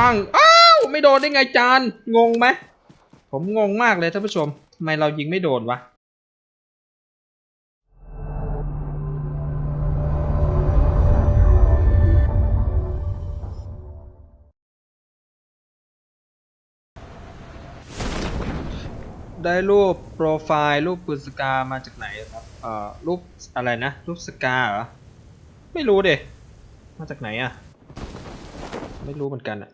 าง อ้าว ไม่โดนได้ไงจาน งงไหม ผมงงมากเลยท่านผู้ชมทำไมเรายิงไม่โดนวะได้รูปโปรไฟล์รูปปืนสกามาจากไหนครับ เอ่อ รูปอะไรนะ รูปสกาเหรอ ไม่รู้เดมาจากไหนอะไม่รู้เหมือนกันอะ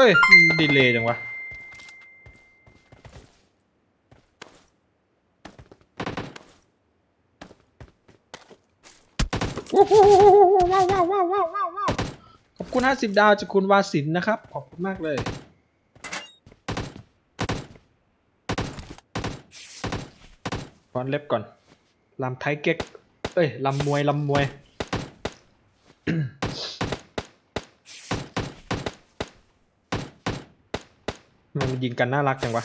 ฮ้ยดีเลยจังวะว้าวว้าวว้าวว้าวว้าวว้าวว้าวขอบคุณ50ดาวจากคุณวาสินนะครับ ขอบคุณมากเลยก่อนเล็บก่อนลำไทยเก๊ก เอ้ยลำมวยลำมวย มันยิงกันน่ารักจังวะ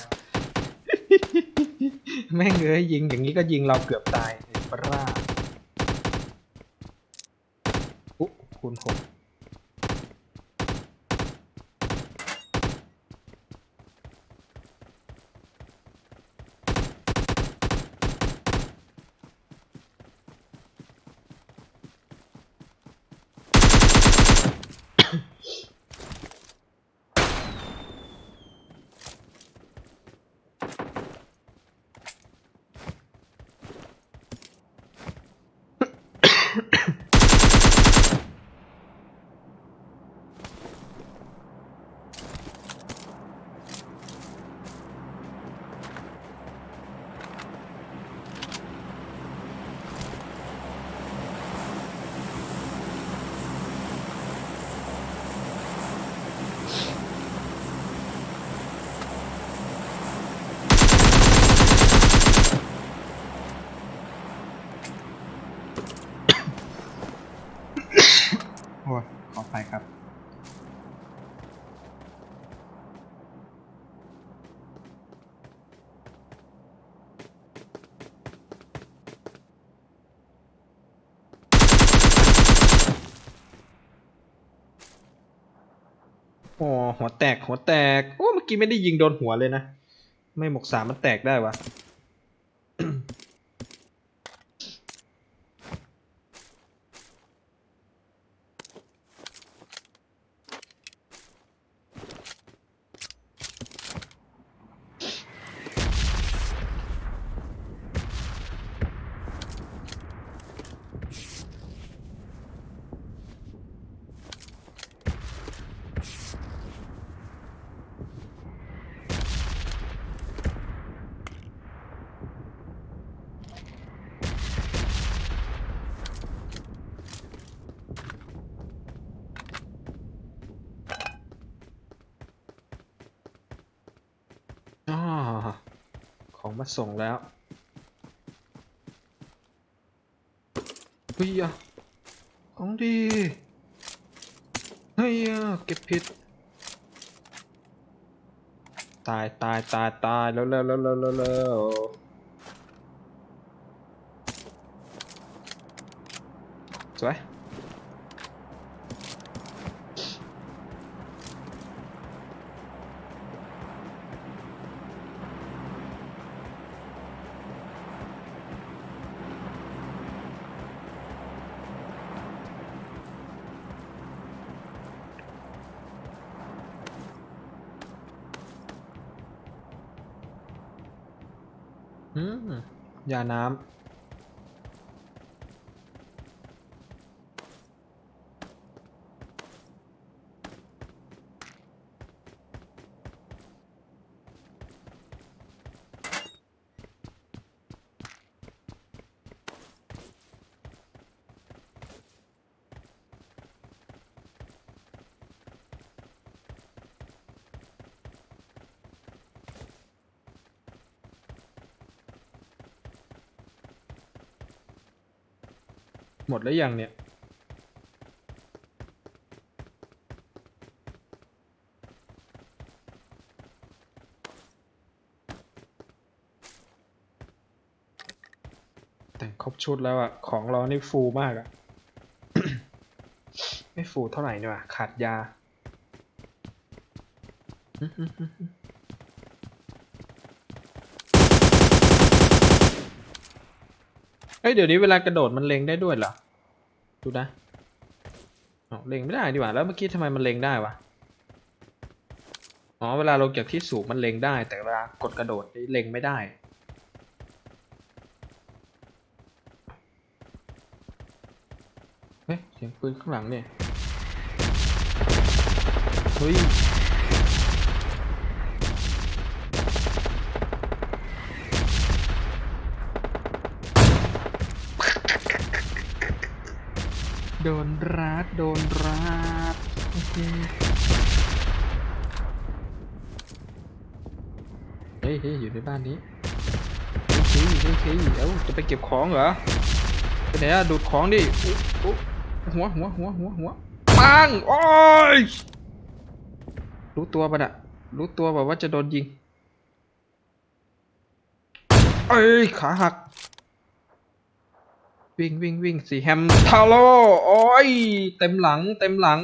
แม่งเอ้ยยิงอย่างนี้ก็ยิงเราเกือบตาย ครับ โอ้หัวแตกหัวแตก โอ้เมื่อกี้ไม่ได้ยิงโดนหัวเลยนะ ไม่หมกสามมันแตกได้วะ อ๋อของ มาส่งแล้วเฮ้ยอของดีเฮ้ยอเก็บผิด ตายตายตายตายแล้วแล้วแล้วแล้วแล้วสวย ยาน้ำ หมดแล้วยังเนี่ย แต่งครบชุดแล้วอะของเรานี่ฟูมากอะไม่ฟูเท่าไหร่นี่หว่าขาดยา เฮ้ยเดี๋ยวนี้เวลากระโดดมันเล็งได้ด้วยเหรอ ดูนะเล็งไม่ได้ดีกว่า แล้วเมื่อกี้ทำไมมันเล็งได้วะ อ๋อเวลาลงจากที่สูงมันเล็งได้ แต่เวลากดกระโดดนี่เล็งไม่ได้ เฮ้ยเสียงปืนข้างหลังเนี่ย เฮ้ย โดนรัดโดนรัดโอเคเฮ้ยเฮ้ยอยู่ในบ้านนี้เฮ้ยเฮ้ยเฮ้ยเอ้าจะไปเก็บของเหรอไปไหนอะดูดของดิหัวหัวหัวหัวหัวปังโอ้ยรู้ตัวปะน่ะรู้ตัวแบบว่าจะโดนยิงเอ้ยขาหัก วิ่งวิ่งวิ่งสีแฮมทาโร่โอ้ยเต็มหลังเต็มหลัง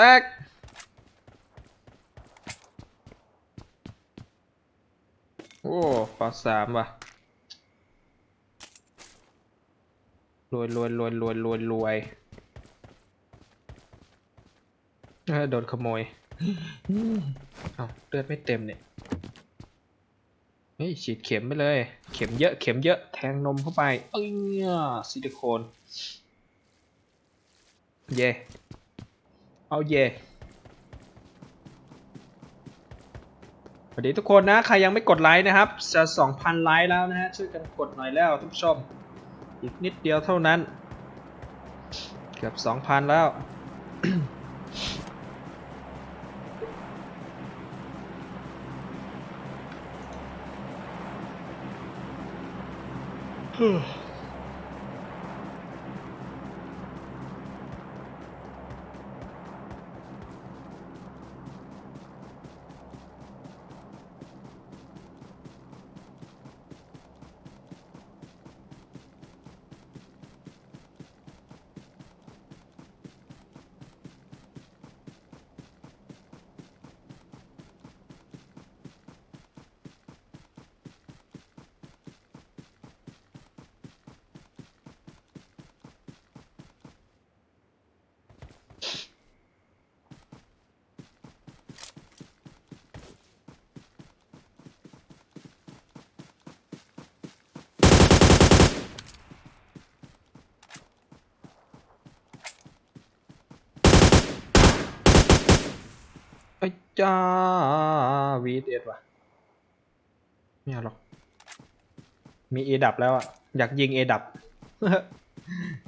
แตก โอ้ปาสามว่ะรวยรวยรวยรวยรวยรวยเออโดนขโมยเอาเลือดไม่เต็มเนี่ยเฮ้ยฉีดเข็มไปเลย เข็มเยอะ เข็มเยอะ แทงนมเข้าไป เอ้ยซิลิโคน เย่ เอาเย่สวัสดีทุกคนนะ ใครยังไม่กดไลค์นะครับ จะ 2,000 ไลค์แล้วนะฮะ ช่วยกันกดหน่อยแล้วทุกผู้ชม อีกนิดเดียวเท่านั้น เกือบ 2,000 แล้วไอ้ จ้าวีเอ็ดว่ะไม่เอาหรอก มีเอดับแล้วอะ อยากยิงเอดับ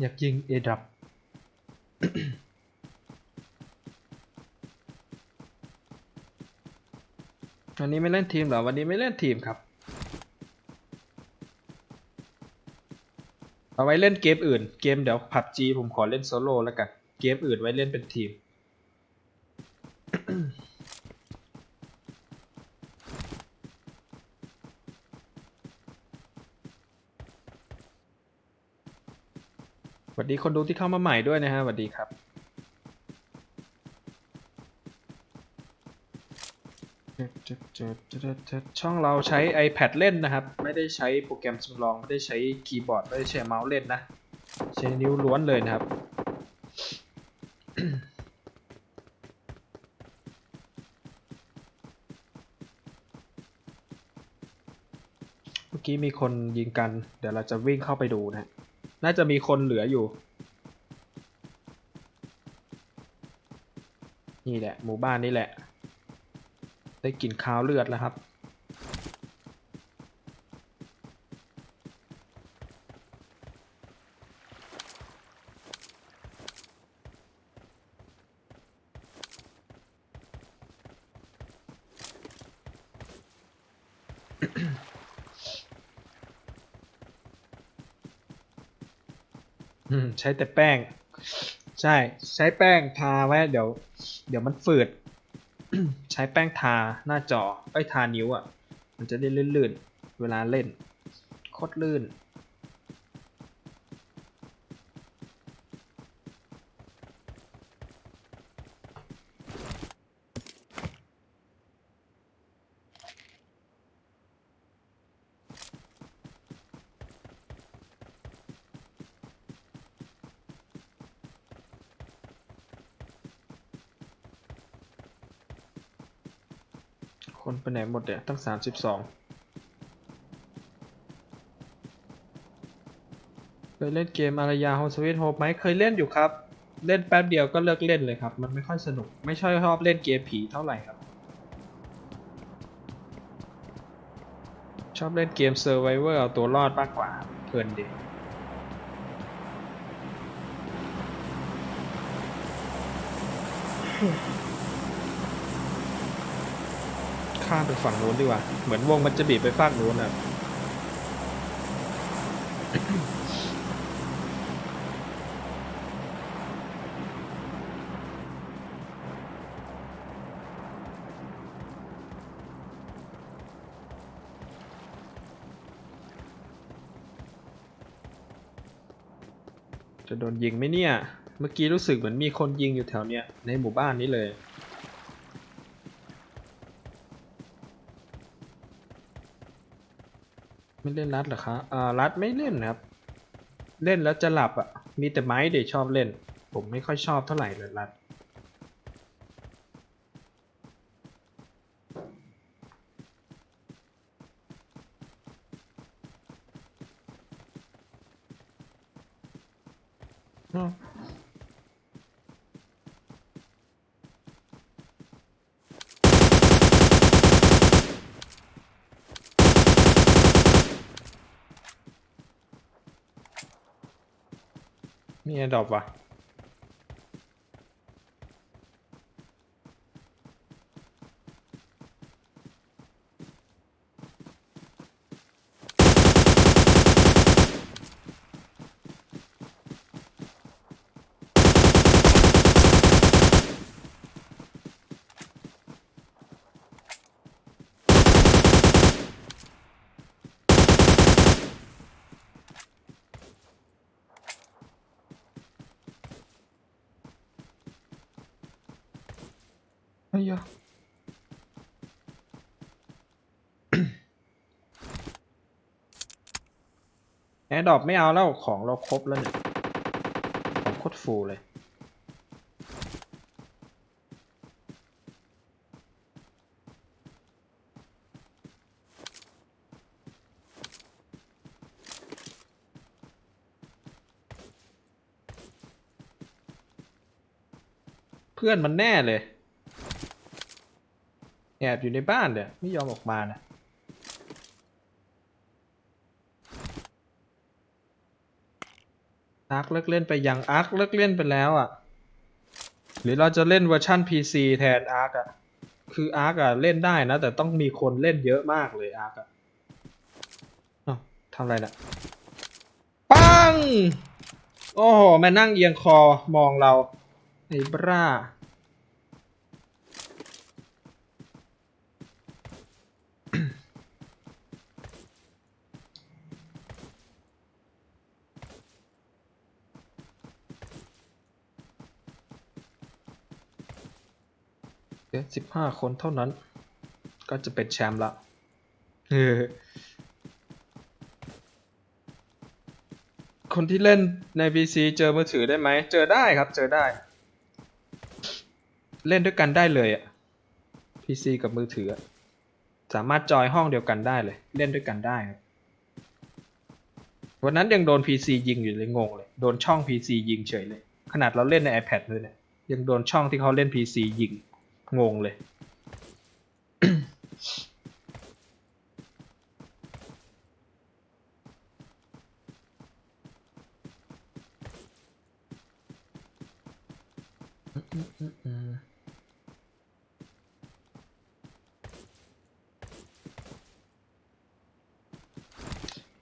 อยากยิงเอดับวันนี้ไม่เล่นทีมเหรอ วันนี้ไม่เล่นทีมครับ เอาไว้เล่นเกมอื่น เกมเดี๋ยวผับจีผมขอเล่นโซโล่แล้วกัน เกมอื่นไว้เล่นเป็นทีม สวัส ดีคนดูที่เข้ามาใหม่ด้วยนะฮะสวัสดีครับ ช่องเราใช้ iPad เล่นนะครับ ไม่ได้ใช้โปรแกรมสำรอง ไม่ได้ใช้คีย์บอร์ด ไม่ได้ใช้เมาส์เล่นนะ ใช้นิ้วล้วนเลยนะครับเมื่อกี้มีคนยิงกัน เดี๋ยวเราจะวิ่งเข้าไปดูนะ น่าจะมีคนเหลืออยู่ นี่แหละ หมู่บ้านนี่แหละ ได้กลิ่นคาวเลือดแล้วครับ ใช้แต่แป้ง ใช่ใช้แป้งทาไว้เดี๋ยว เดี๋ยวมันฝืด ใช้แป้งทาหน้าจอไอ้ทานิ้วอะ่ะ มันจะได้ลื่นๆ เวลาเล่นโคตรลื่น หมดเนี่ยตั้งสามสิบสองเคยเล่นเกมอารยาโฮสวิตโฮไหมเคยเล่นอยู่ครับ เล่นแป๊บเดียวก็เลิกเล่นเลยครับ มันไม่ค่อยสนุก ไม่ชอบชอบเล่นเกมผีเท่าไหร่ครับ ชอบเล่นเกม Survivor เอาตัวรอดมากกว่าเพลินดี ข้ามไปฝั่งนู้นดีกว่า เหมือนวงมันจะบีบไปฝั่งนู้นอะจะโดนยิงไหมเนี่ย เมื่อกี้รู้สึกเหมือนมีคนยิงอยู่แถวเนี้ยในหมู่บ้านนี้เลย ไม่เล่นรัดเหรอคะอ่ารัดไม่เล่นนะครับ เล่นแล้วจะหลับอะ มีแต่ไม้เด็กชอบเล่น ผมไม่ค่อยชอบเท่าไหร่เลยรัด มีแอร์ ดรอปว่ะเฮ้ยยะแอร์ดอปไม่เอาแล้วของเราครบแล้วเนี่ยของโคตรฟูลเลยเพื่อนมันแน่เลย แอบอยู่ในบ้านเนี่ยไม่ยอมออกมานะอาร์คเลิกเล่นไปยังอาร์คเลิกเล่นไปแล้วอะ หรือเราจะเล่นเวอร์ชั่น PC แทนอาร์คอะ คืออาร์คอะเล่นได้นะ แต่ต้องมีคนเล่นเยอะมากเลยอาร์คอะทำอะไรน่ะปัง โอ้โห มานั่งเอียงคอมองเราไอ้บ้า เหลือสิบห้าคนเท่านั้น ก็จะเป็นแชมป์ละคนที่เล่นใน PC เจอมือถือได้ไหม เจอได้ครับ เจอได้ เล่นด้วยกันได้เลยอะ PC กับมือถือ สามารถจอยห้องเดียวกันได้เลย เล่นด้วยกันได้ครับวันนั้นยังโดน PC ยิงอยู่เลยงงเลย โดนช่อง PC ยิงเฉยเลย ขนาดเราเล่นใน iPad เลยเนี่ยยังโดนช่องที่เขาเล่น PC ยิง งงเลย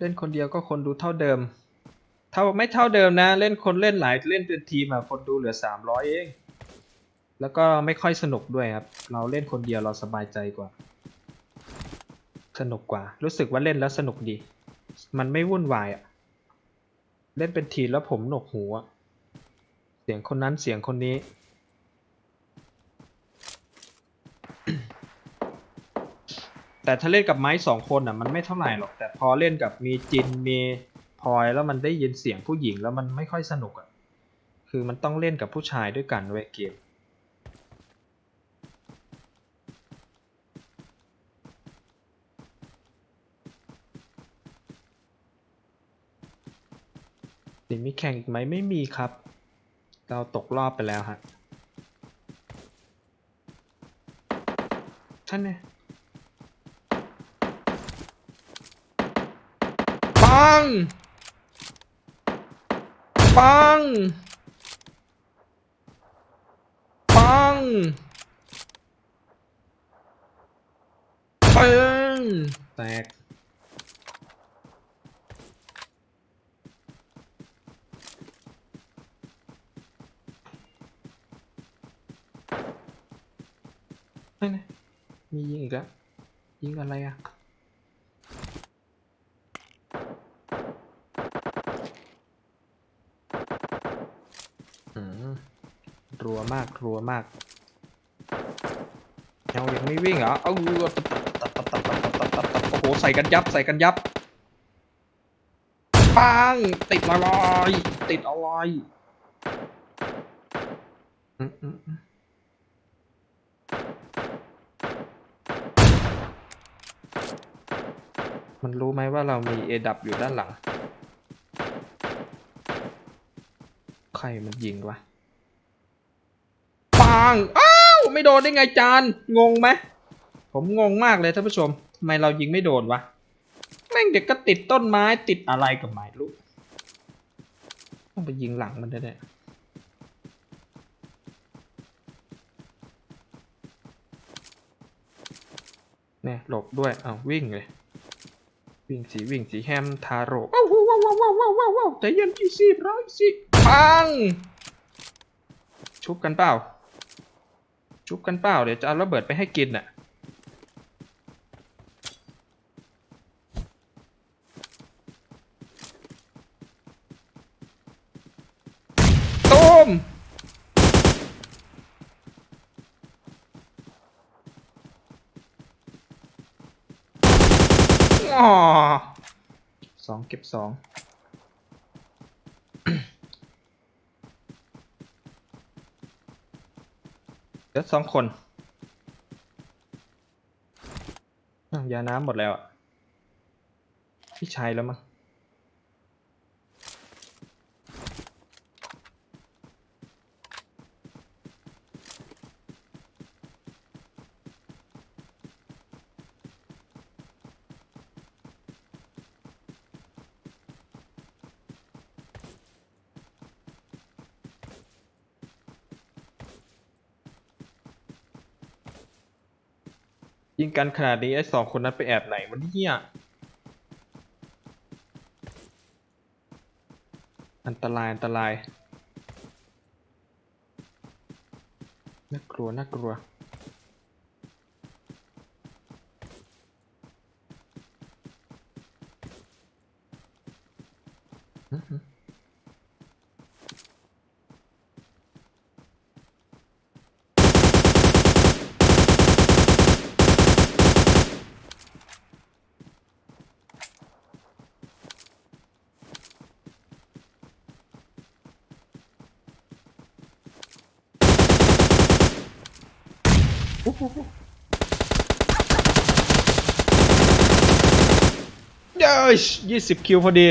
เล่นคนเดียวก็คนดูเท่าเดิม เท่าไม่เท่าเดิมนะ เล่นคนเล่นหลายเล่นเป็นทีมอะคนดูเหลือสามร้อยเอง แล้วก็ไม่ค่อยสนุกด้วยครับ เราเล่นคนเดียวเราสบายใจกว่า สนุกกว่า รู้สึกว่าเล่นแล้วสนุกดี มันไม่วุ่นวายอะเล่นเป็นทีแล้วผมหนวกหูอะเสียงคนนั้นเสียงคนนี้ แต่ถ้าเล่นกับไม้สองคนอะมันไม่เท่าไหร่หรอก แต่พอเล่นกับมีจินมีพลอยแล้วมันได้ยินเสียงผู้หญิงแล้วมันไม่ค่อยสนุกอะ คือมันต้องเล่นกับผู้ชายด้วยกันเว้ยเกม มีแข่งอีกไหมไม่มีครับ เราตกรอบไปแล้วฮะท่านเนี่ยปัง ปัง ปัง ปัง แตก ไรอะรัวมากรัวมากยัายังไม่วิ่งเหรอ เอาโอ้โห ใส่กันยับ ใส่กันยับ ปัง ติดอะไรติดอะไรอืมอืม มันรู้ไหมว่าเรามีเอดับอยู่ด้านหลัง ใครมันยิงวะปัง อ้าว ไม่โดนได้ไงจาน งงไหม ผมงงมากเลยท่านผู้ชมทำไมเรายิงไม่โดนวะ แม่งเด็กก็ติดต้นไม้ติดอะไรกับไม่รู้ต้องไปยิงหลังมันได้เนี่ยเนี่ยหลบด้วย เอาวิ่งเลย วิ่งสีวิ่งสีแฮมทาโร่ว้าวว้าวว้าวว้าวว้าวว้าวว้าวใจเย็นยี่สิบร้อยสิปัง ชุบกันเปล่า ชุบกันเปล่าเดี๋ยวจะเอาระเบิดไปให้กินน่ะ ตูม อ๋อสองเก็บสองเดี๋ยวสองคนยาน้ำหมดแล้วอะ พี่ชายแล้วมั้ง ยิงกันขนาดนี้ไอ้สองคนนั้นไปแอบไหนวะเนี่ยอันตรายอันตรายน่ากลัวน่ากลัว ยี่สิบคิวพอดี